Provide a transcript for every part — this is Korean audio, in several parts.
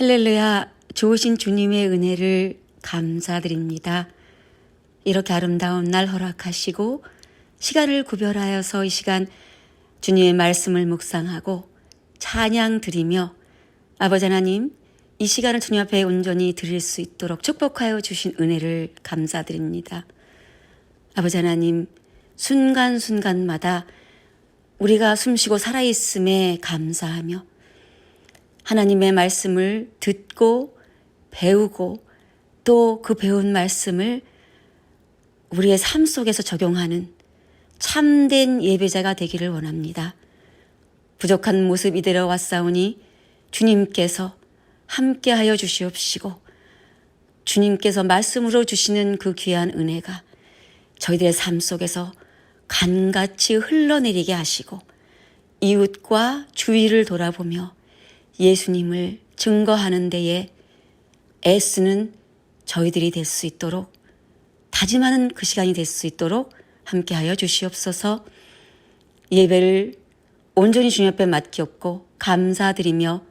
할렐루야, 좋으신 주님의 은혜를 감사드립니다. 이렇게 아름다운 날 허락하시고 시간을 구별하여서 이 시간 주님의 말씀을 묵상하고 찬양 드리며 아버지 하나님 이 시간을 주님 앞에 온전히 드릴 수 있도록 축복하여 주신 은혜를 감사드립니다. 아버지 하나님 순간순간마다 우리가 숨쉬고 살아있음에 감사하며 하나님의 말씀을 듣고 배우고 또 그 배운 말씀을 우리의 삶 속에서 적용하는 참된 예배자가 되기를 원합니다. 부족한 모습 이대로 왔사오니 주님께서 함께하여 주시옵시고 주님께서 말씀으로 주시는 그 귀한 은혜가 저희들의 삶 속에서 간같이 흘러내리게 하시고 이웃과 주위를 돌아보며 예수님을 증거하는 데에 애쓰는 저희들이 될 수 있도록 다짐하는 그 시간이 될 수 있도록 함께하여 주시옵소서 예배를 온전히 주님 앞에 맡겼고 감사드리며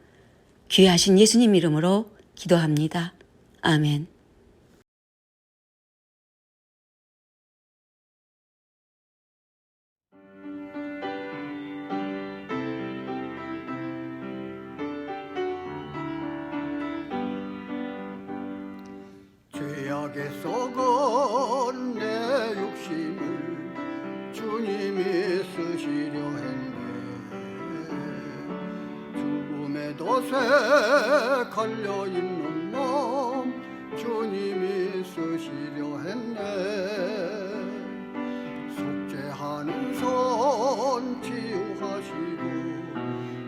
귀하신 예수님 이름으로 기도합니다. 아멘. 덫에 걸려있는 몸 주님이 쓰시려 했네. 속죄하는 손 치유하시고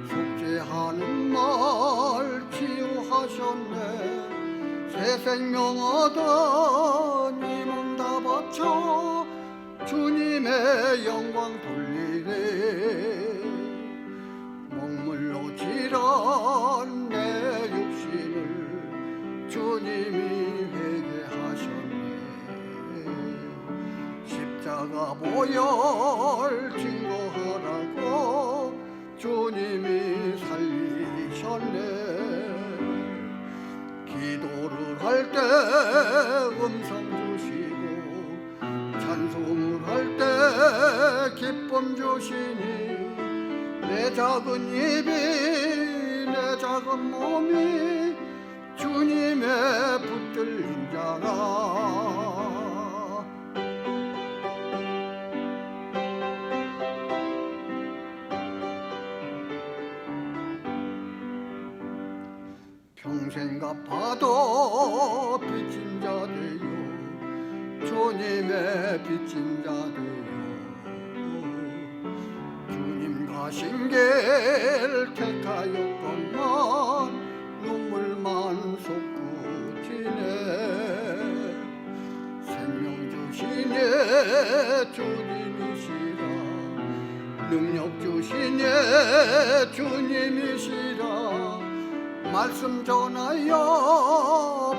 속죄하는 말 치유하셨네. 새 생명 얻어 님은 다 바쳐 주님의 영광 돌리래 먹물로 지란 내 육신을 주님이 회개하셨네. 십자가 보혈 증거하라고 주님이 살리셨네. 기도를 할 때 음성 주시고 찬송을 할 때 기쁨 주시니 내 작은 입이 내 작은 몸이 주님의 붙들린 자라. 평생 갚아도 빚진 자 되요. 주님의 빚진 자 되요 가신 길 택하였건만 눈물만 솟구치네. 생명 주시네 주님이시라. 능력 주시네 주님이시라. 말씀 전하여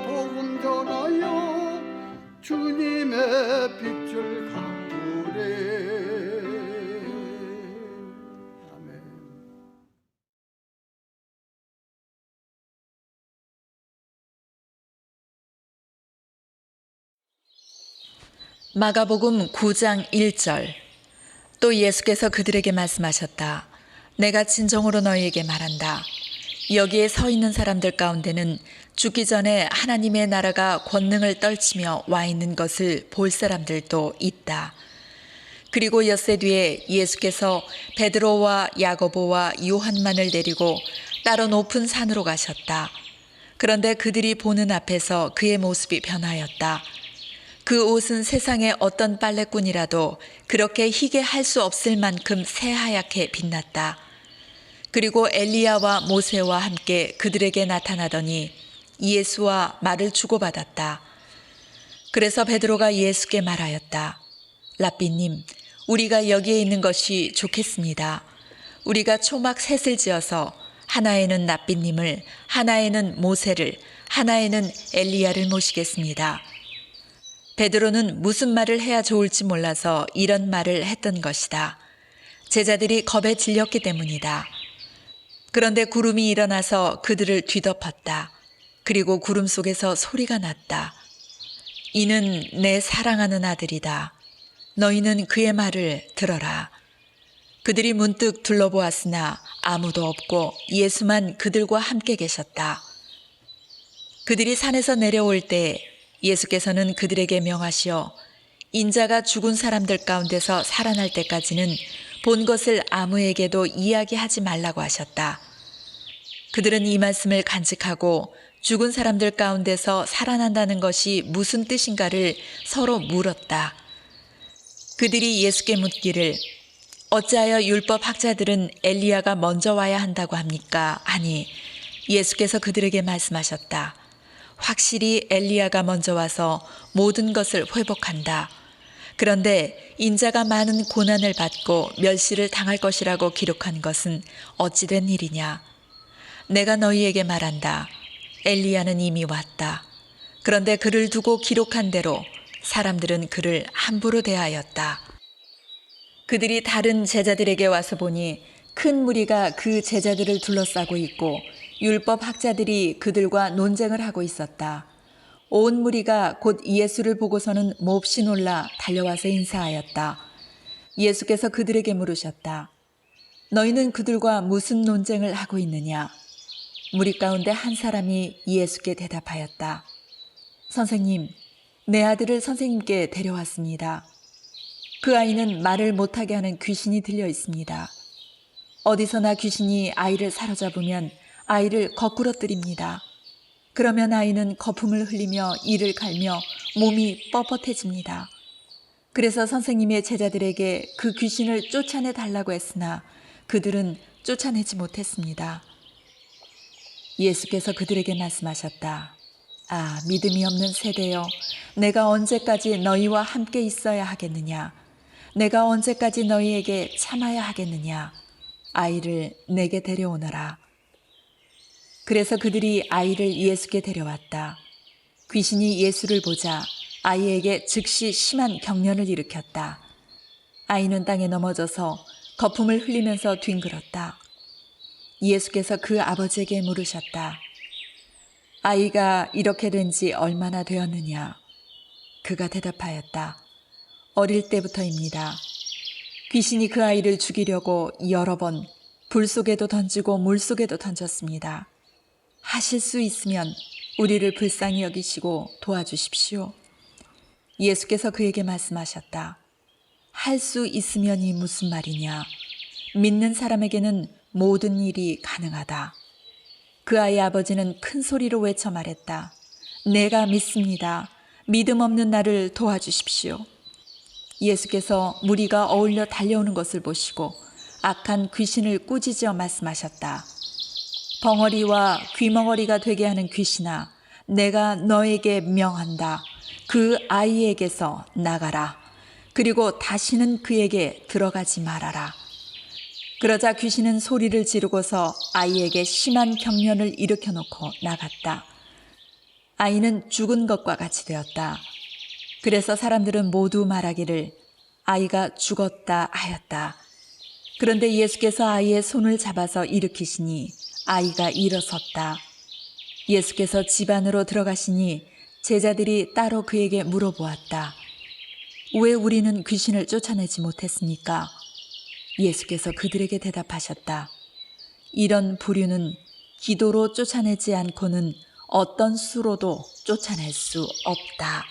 복음 전하여 주님의 빛을 갚으래 마가복음 9장 1절 또 예수께서 그들에게 말씀하셨다. 내가 진정으로 너희에게 말한다. 여기에 서 있는 사람들 가운데는 죽기 전에 하나님의 나라가 권능을 떨치며 와 있는 것을 볼 사람들도 있다. 그리고 엿새 뒤에 예수께서 베드로와 야고보와 요한만을 데리고 따로 높은 산으로 가셨다. 그런데 그들이 보는 앞에서 그의 모습이 변하였다. 그 옷은 세상의 어떤 빨래꾼이라도 그렇게 희게 할 수 없을 만큼 새하얗게 빛났다. 그리고 엘리야와 모세와 함께 그들에게 나타나더니 예수와 말을 주고받았다. 그래서 베드로가 예수께 말하였다. 라삐님, 우리가 여기에 있는 것이 좋겠습니다. 우리가 초막 셋을 지어서 하나에는 납비님을, 하나에는 모세를, 하나에는 엘리야를 모시겠습니다. 베드로는 무슨 말을 해야 좋을지 몰라서 이런 말을 했던 것이다. 제자들이 겁에 질렸기 때문이다. 그런데 구름이 일어나서 그들을 뒤덮었다. 그리고 구름 속에서 소리가 났다. 이는 내 사랑하는 아들이다. 너희는 그의 말을 들어라. 그들이 문득 둘러보았으나 아무도 없고 예수만 그들과 함께 계셨다. 그들이 산에서 내려올 때 예수께서는 그들에게 명하시어 인자가 죽은 사람들 가운데서 살아날 때까지는 본 것을 아무에게도 이야기하지 말라고 하셨다. 그들은 이 말씀을 간직하고 죽은 사람들 가운데서 살아난다는 것이 무슨 뜻인가를 서로 물었다. 그들이 예수께 묻기를 어찌하여 율법 학자들은 엘리야가 먼저 와야 한다고 합니까? 하니 예수께서 그들에게 말씀하셨다. 확실히 엘리야가 먼저 와서 모든 것을 회복한다. 그런데 인자가 많은 고난을 받고 멸시를 당할 것이라고 기록한 것은 어찌된 일이냐? 내가 너희에게 말한다. 엘리야는 이미 왔다. 그런데 그를 두고 기록한 대로 사람들은 그를 함부로 대하였다. 그들이 다른 제자들에게 와서 보니 큰 무리가 그 제자들을 둘러싸고 있고 율법 학자들이 그들과 논쟁을 하고 있었다. 온 무리가 곧 예수를 보고서는 몹시 놀라 달려와서 인사하였다. 예수께서 그들에게 물으셨다. 너희는 그들과 무슨 논쟁을 하고 있느냐? 무리 가운데 한 사람이 예수께 대답하였다. 선생님, 내 아들을 선생님께 데려왔습니다. 그 아이는 말을 못하게 하는 귀신이 들려 있습니다. 어디서나 귀신이 아이를 사로잡으면 아이를 거꾸로 뜨립니다. 그러면 아이는 거품을 흘리며 이를 갈며 몸이 뻣뻣해집니다. 그래서 선생님의 제자들에게 그 귀신을 쫓아내 달라고 했으나 그들은 쫓아내지 못했습니다. 예수께서 그들에게 말씀하셨다. 아, 믿음이 없는 세대여, 내가 언제까지 너희와 함께 있어야 하겠느냐? 내가 언제까지 너희에게 참아야 하겠느냐? 아이를 내게 데려오너라. 그래서 그들이 아이를 예수께 데려왔다. 귀신이 예수를 보자 아이에게 즉시 심한 경련을 일으켰다. 아이는 땅에 넘어져서 거품을 흘리면서 뒹굴었다. 예수께서 그 아버지에게 물으셨다. 아이가 이렇게 된 지 얼마나 되었느냐? 그가 대답하였다. 어릴 때부터입니다. 귀신이 그 아이를 죽이려고 여러 번 불 속에도 던지고 물 속에도 던졌습니다. 하실 수 있으면 우리를 불쌍히 여기시고 도와주십시오. 예수께서 그에게 말씀하셨다. 할 수 있으면이 무슨 말이냐? 믿는 사람에게는 모든 일이 가능하다. 그 아이의 아버지는 큰 소리로 외쳐 말했다. 내가 믿습니다. 믿음 없는 나를 도와주십시오. 예수께서 무리가 어울려 달려오는 것을 보시고 악한 귀신을 꾸짖어 말씀하셨다. 벙어리와 귀멍어리가 되게 하는 귀신아, 내가 너에게 명한다. 그 아이에게서 나가라. 그리고 다시는 그에게 들어가지 말아라. 그러자 귀신은 소리를 지르고서 아이에게 심한 경련을 일으켜 놓고 나갔다. 아이는 죽은 것과 같이 되었다. 그래서 사람들은 모두 말하기를 아이가 죽었다 하였다. 그런데 예수께서 아이의 손을 잡아서 일으키시니 아이가 일어섰다. 예수께서 집 안으로 들어가시니 제자들이 따로 그에게 물어보았다. 왜 우리는 귀신을 쫓아내지 못했습니까? 예수께서 그들에게 대답하셨다. 이런 부류는 기도로 쫓아내지 않고는 어떤 수로도 쫓아낼 수 없다.